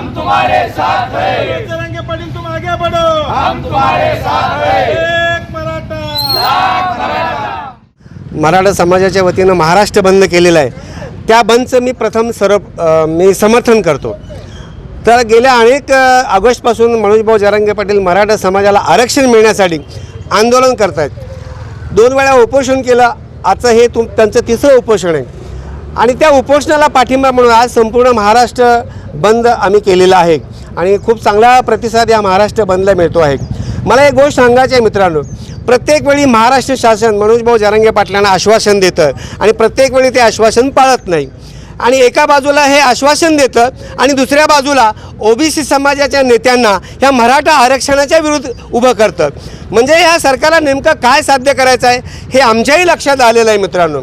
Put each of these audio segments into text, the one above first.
हम तुम्हारे साथ हैं। जरांगे पाटील तुम आगे बढ़ो। हम तुम्हारे साथ हैं। एक मराठा। मराठा। समाजाच्या वतीनं महाराष्ट्र बंद केलेला आहे. त्या बंदचं मी प्रथम सर्व अ, मी समर्थन करतो. तर गेल्या अनेक ऑगस्टपासून मनोजभाऊ जरांगे पाटील मराठा समाजाला आरक्षण मिळण्यासाठी आंदोलन करत आहेत दोन वेळा उपोषण केलं. आजचं हे तुम त्यांचं तिसरं उपोषण आहे. आणि त्या उपोषणाला पाठिंबा म्हणून आज संपूर्ण महाराष्ट्र बंद आम्ही केलेला आहे आणि खूप चांगला प्रतिसाद या महाराष्ट्र बंदला मिळतो आहे. मला एक गोष्ट सांगायची आहे मित्रांनो प्रत्येक वेळी महाराष्ट्र शासन मनोजभाऊ जरांगे पाटलांना आश्वासन देतं आणि प्रत्येक वेळी ते आश्वासन पाळत नाही. आणि एका बाजूला हे आश्वासन देतं आणि दुसऱ्या बाजूला ओबीसी समाजाच्या नेत्यांना ह्या मराठा आरक्षणाच्या विरुद्ध उभं करतं. म्हणजे ह्या सरकारला नेमकं काय साध्य करायचं आहे हे आमच्याही लक्षात आलेलं आहे मित्रांनो.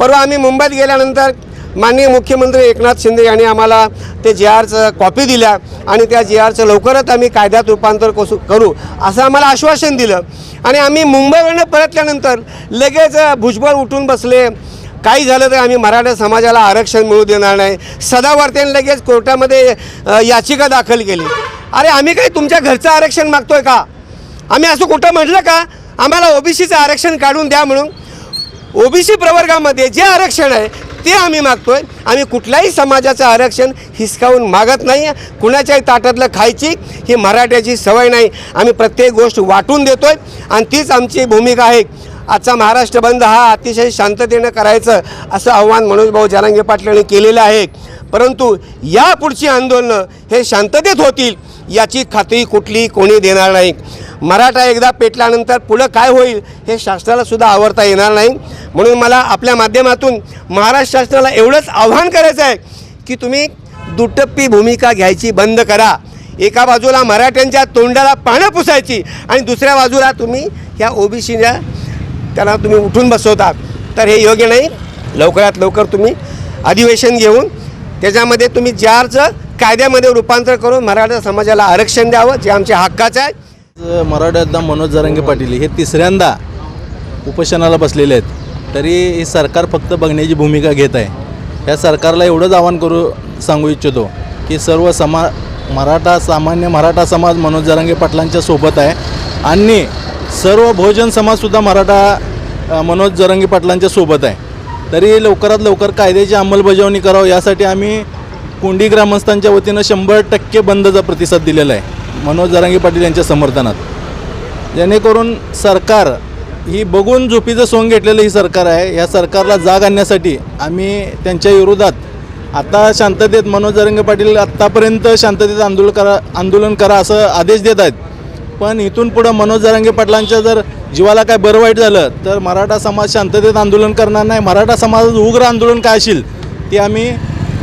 परवा आम्ही मुंबईत गेल्यानंतर माननीय मुख्यमंत्री एकनाथ शिंदे यांनी आम्हाला ते जी आरचं कॉपी दिल्या आणि त्या जी आरचं लवकरच आम्ही कायद्यात रूपांतर कसू करू असं आम्हाला आश्वासन दिलं. आणि आम्ही मुंबईवरनं परतल्यानंतर लगेच भुजबळ उठून बसले. काही झालं तर आम्ही मराठा समाजाला आरक्षण मिळू देणार नाही. सदावर्त्याने लगेच कोर्टामध्ये याचिका दाखल केली. अरे आम्ही काही तुमच्या घरचं आरक्षण मागतोय का? आम्ही असं कुठं म्हटलं का? आम्हाला ओबीसीचं आरक्षण काढून द्या म्हणून. ओबीसी प्रवर्गामध्ये जे आरक्षण आहे ते आम्ही मागतोय. आम्ही कुठल्याही समाजाचं आरक्षण हिसकावून मागत नाही कुणाच्याही ताटातलं खायची ही मराठ्याची सवय नाही. आम्ही प्रत्येक गोष्ट वाटून देतोय. आणि तीच आमची भूमिका आहे. आजचा महाराष्ट्र बंद हा अतिशय शांततेनं करायचं असं आव्हान मनोज भाऊ जरांगे केलेलं आहे. परंतु यापुढची आंदोलनं हे शांततेत होतील. याची खात्री कुठली कोणी देणार नाही. मराठा एकदा पेटल्यानंतर पुढं काय होईल हे शासनालासुद्धा आवडता येणार नाही. म्हणून मला आपल्या माध्यमातून महाराष्ट्र शासनाला एवढंच आव्हान करायचं आहे की तुम्ही दुटप्पी भूमिका घ्यायची बंद करा. एका बाजूला मराठ्यांच्या तोंडाला पानं पुसायची आणि दुसऱ्या बाजूला तुम्ही ह्या ओबीसीच्या त्यांना तुम्ही उठून बसवता तर हे योग्य नाही. लवकरात लवकर तुम्ही अधिवेशन घेऊन त्याच्यामध्ये तुम्ही ज्याचं कायद्यामध्ये रूपांतर करून मराठा समाजाला आरक्षण द्यावं जे आमच्या हक्काचं आहे. मराठा मनोज जरांगे पाटील हे तिसऱ्यांदा उपोषणाला बसलेले आहेत. तरी हे सरकार फक्त बघण्याची भूमिका घेत आहे. या सरकारला एवढंच आवाहन करू सांगू इच्छितो की सर्व समा मराठा सामान्य मराठा समाज मनोज जरांगे पाटलांच्या सोबत आहे. आणि सर्व बहुजन समाजसुद्धा मराठा मनोज जरांगे पाटलांच्या सोबत आहे. तरी लवकरात लवकर कायद्याची अंमलबजावणी करावं यासाठी आम्ही कुंडी ग्रामस्थांच्या वतीनं शंभर टक्के बंदचा प्रतिसाद दिलेला आहे. मनोज जरांगे पाटील यांच्या समर्थनात. जेणेकरून सरकार ही बघून झोपीचं सोंग घेतलेलं ही सरकार आहे. या सरकारला जाग आणण्यासाठी आम्ही त्यांच्या विरोधात आता शांततेत मनोज जरंगे पाटील आत्तापर्यंत शांततेत आंदोलन करा आंदोलन करा असं आदेश देत आहेत. पण इथून पुढं मनोज जरंगे पाटलांच्या जर जीवाला काय बरं वाईट झालं तर मराठा समाज शांततेत आंदोलन करणार नाही. मराठा समाजाचं उग्र आंदोलन काय असेल ते आम्ही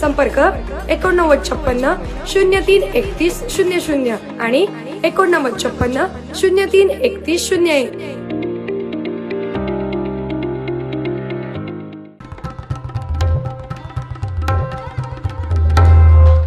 संपर्क एकोणनव्वद छप्पन्न शून्य तीन एकतीस शून्य शून्य आणि एकोणनव्वद छप्पन्न शून्य तीन एकतीस शून्य एक.